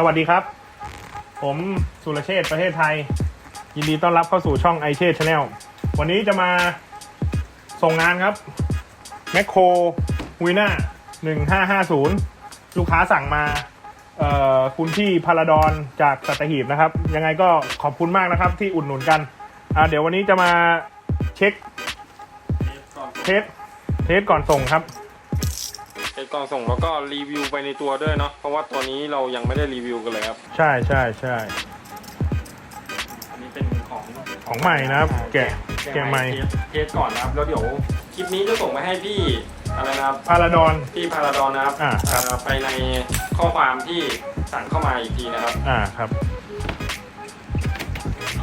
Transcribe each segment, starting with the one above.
สวัสดีครับ ผมสุรเชษประเทศไทย ยินดีต้อนรับเข้าสู่ช่องไอเชษชาแนลวันนี้จะมาส่งงานครับแมคโครวีน่าหนึ่งห้าห้าศูนย์ลูกค้าสั่งมาคุณพี่พาราดอนจากสัตหีบนะครับ ยังไงก็ขอบคุณมากนะครับที่อุดหนุนกันเดี๋ยววันนี้จะมาเช็คเทสเทสก่อนส่งครับ กล่องส่งแล้วก็รีวิวไปในตัวด้วยเนาะเพราะว่าตัวนี้เรายังไม่ได้รีวิวกันเลยครับใช่ใช่ใช่อันนี้เป็นของของใหม่นะครับ แกะแกะใหม่เทสเทสก่อนนะครับแล้วเดี๋ยวคลิปนี้จะส่งไปให้พี่อะไรนะครับพาราดอน พี่พาราดอนนะครับอ่าครับ อ่าไปในข้อความที่สั่งเข้ามาอีกทีนะครับ อ่าครับ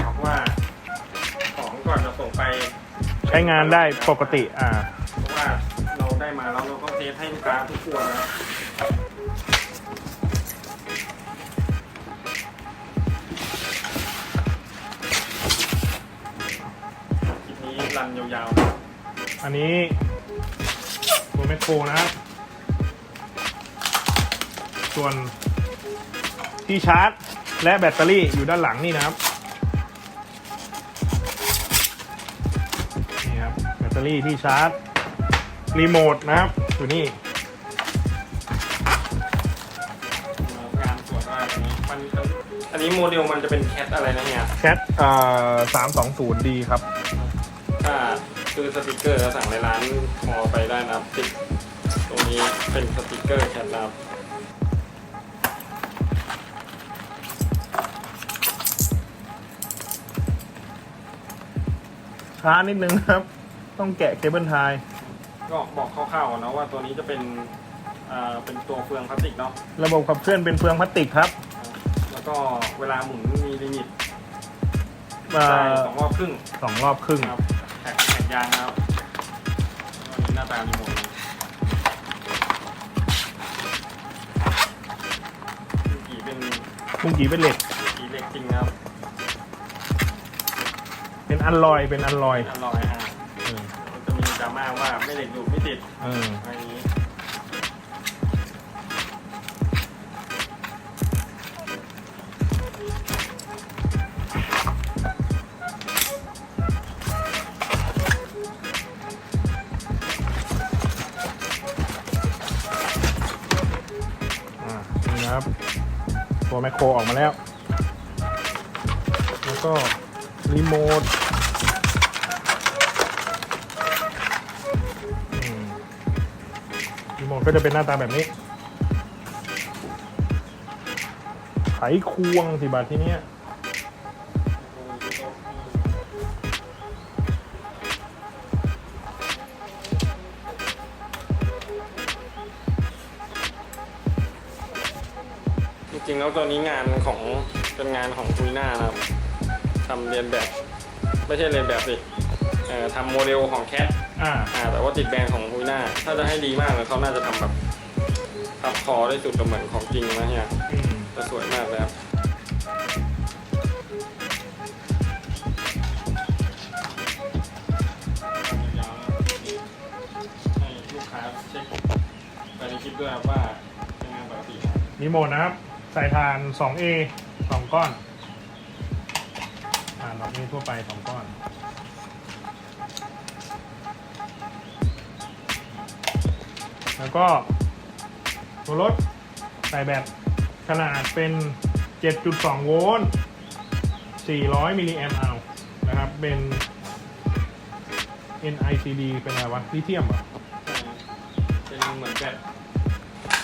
บอกว่าของก่อนจะส่งไปใช้งานได้ปกติอ่าเพราะว่าเราได้มา เทสให้ลูกค้าทุกตัวนะครับคลิปนี้รันยาวๆนะอันนี้ตัวแมคโครนะครับ ส่วนที่ชาร์จ และแบตเตอรี่อยู่ด้านหลังนี่นะครับ นี่ครับ แบตเตอรี่ที่ชาร์จ รีโมทนะครับ อยู่นี่งานสวยมากอันนี้มันอันนี้โมเดลมันจะเป็นแคทอะไรนะเนี่ยแคทเอ่อสามสองศูนย์ดีครับ ถ้าซื้อสติกเกอร์แล้วสั่งในร้านมอไปได้นะครับติดตรงนี้เป็นสติกเกอร์แคทนะครับช้านิดนึงนะครับ ต้องแกะเคเบิลไทย ก็บอกคร่าวๆก่อนนะว่าตัวนี้จะเป็นอ่าเป็นตัวเฟืองพลาสติกเนาะระบบขับเคลื่อนเป็นเฟืองพลาสติกครับแล้วก็เวลาหมุนมีลิมิตเอ่ได้อสองรอบครึ่งสองรอบครึ่ง นะครับแท็กแท็กยางนะครับอันนี้หน้าตารีโมทกี่เป็นพุ่งกีเป็นเหล็ก กี่เหล็กจริงนะครับเป็นอันลอย เป็นอันลอย อร่อยอะเออมันจะมี ดราม่าว่าไม่เหล็กดูดไม่ติดเอออะไรอย่างนี้อ่านี่นะครับ ตัวแมคโครออกมาแล้ว แล้วก็รีโมท มทก็จะเป็นหน้าตาแบบนี้ไขควงสิบาทที่เนี้ยจริงๆแล้วตัวนี้งานของเป็นงานของคุยหน้านะครับทำเรียนแบบ ไม่ใช่เรียนแบบสิ เอ่อทำโมเดลของแคทอ่า อ่าแต่ว่าติดแบรนด์ของคุยหน้าถ้าจะให้ดีมากเลยเขาน่าจะทำแบบทับคอได้สุดเหมือนของจริงนะเนี่ยอืม จะสวยมากเลยครับให้ลูกค้าเช็คไปในคลิปด้วยครับว่าเป็นงานปกตินะรีโมทนะครับใส่ทาน 2A สองก้อน อ่าแบบนี้ทั่วไปสองก้อน แล้วก็ตัวรถใส่แบตขนาดเป็น 7.2 โวลต์ 400 มิลลิแอมป์เอานะครับ เป็น NICD เป็นอะไรวะ ลิเธียมเหรอเป็นเหมือนแบบ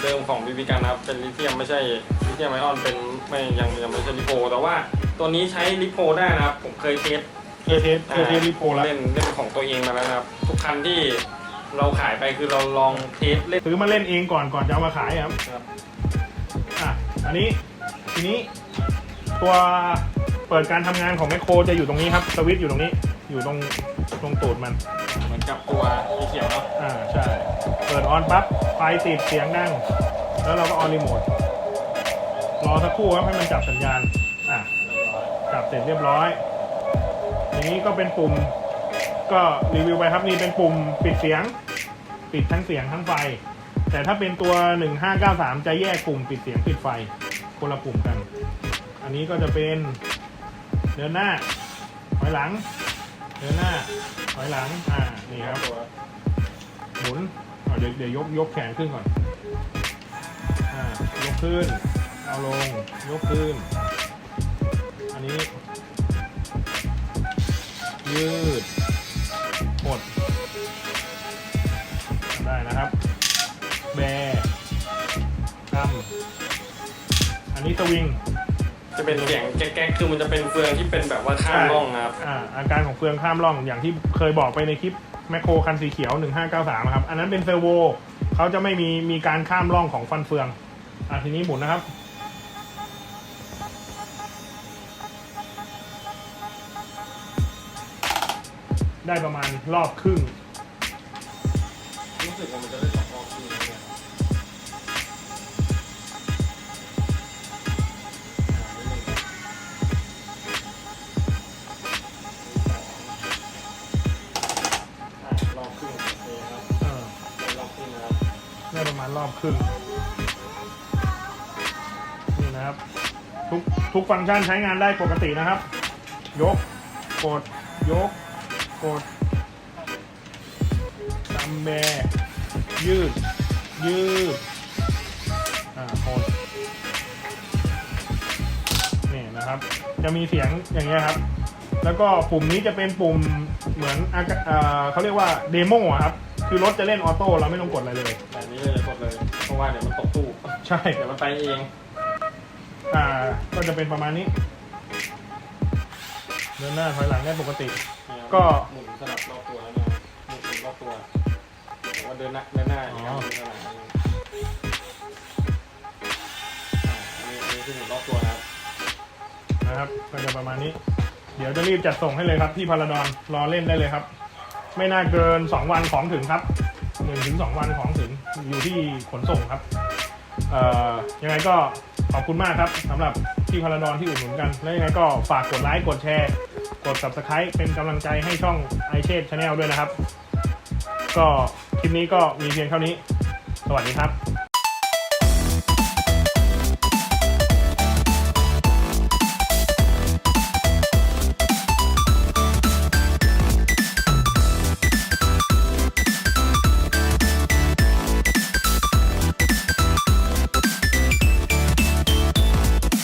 เดิมของบีบีกันนะครับ เป็นลิเธียมไม่ใช่ลิเธียมไอออนเป็นไม่ยังยังไม่ใช่ลิโพแต่ว่าตัวนี้ใช้ลิโพได้นะครับ ผมเคยเทสเคยเทสเคยเทสลิโพแล้วเล่นเล่นของตัวเองมาแล้วนะครับ ทุกคันที่ เราขายไปคือเราลองเทสเล่น ซื้อมาเล่นเองก่อนก่อนจะเอามาขายครับครับ อะอันนี้ทีนี้ตัวเปิดการทำงานของแมคโครจะอยู่ตรงนี้ครับสวิตช์อยู่ตรงนี้ อยู่ตรงตรงตูดมัน เหมือนกับตัวสีเขียวเนาะอ่าใช่ เปิดออนปั๊บไฟติดเสียงดัง แล้วเราก็ออนรีโมทรอสักครู่ครับให้มันจับสัญญาณ อะ จับเสร็จเรียบร้อย ทีนี้ก็เป็นปุ่ม ก็รีวิวไปครับนี่เป็นปุ่มปิดเสียง ปิดทั้งเสียงทั้งไฟ แต่ถ้าเป็นตัว 1593 จะแยกปุ่มปิดเสียงปิดไฟคนละปุ่มกัน อันนี้ก็จะเป็นเดินหน้าถอยหลัง เดินหน้าถอยหลังอ่านี่ครับตัวหมุนเดี๋ยวเดี๋ยวยกยกแขนขึ้นก่อนอ่ายกขึ้น เอาลงยกขึ้น อันนี้ยืด สวิงจะเป็นเสียงแก๊กๆคือมันจะเป็นเฟืองที่เป็นแบบว่าข้ามร่องนะครับอ่าอาการของเฟืองข้ามร่องอย่างที่เคยบอกไปในคลิปแมคโครคันสีเขียว 1593ครับ อันนั้นเป็นเซอร์โวเขาจะไม่มีมีการข้ามร่องของฟันเฟือง อ่าทีนี้หมุนนะครับ ได้ประมาณรอบครึ่ง ครึ่งนี่นะครับ ทุกทุกฟังก์ชันใช้งานได้ปกตินะครับ ยก กด ยก กดซัมแบร์ยืด ยืด อ่ากดนี่นะครับ จะมีเสียงอย่างเงี้ยครับ แล้วก็ปุ่มนี้จะเป็นปุ่มเหมือนอากาเขาเรียกว่าเดโมครับ คือรถจะเล่นออโต้เราไม่ต้องกดอะไรเลย แบบนี้เลยกดเลยเพราะว่าเดี๋ยวมันตกตู้ใช่ เดี๋ยวมันไปเองอ่า ก็จะเป็นประมาณนี้ เดินหน้าถอยหลังได้ปกติเนี่ยก็ หมุนสลับรอบตัวแล้วเนี่ยหมุนหมุนรอบตัวแต่ว่าเดินหน้าเดินหน้าอย่างเงี้ยอ๋อเดินหน้าอย่างเงี้ยอ่าอันนี้อันนี้คือหมุนรอบตัวนะครับนะครับ ก็จะประมาณนี้ เดี๋ยวจะรีบจัดส่งให้เลยครับที่พาราดอนรอเล่นได้เลยครับ ไม่น่าเกิน 2 วันของถึงครับ1ถึง2วันของถึงอยู่ที่ขนส่งครับยังไงก็ขอบคุณมากครับสำหรับที่พาราดอนที่อุดหนุนกัน และยังไงก็ฝากกดไลค์กดแชร์ กด subscribe เป็นกำลังใจให้ช่องไอเชฟชาแนลด้วยนะครับ ก็คลิปนี้ก็มีเพียงเท่านี้ สวัสดีครับ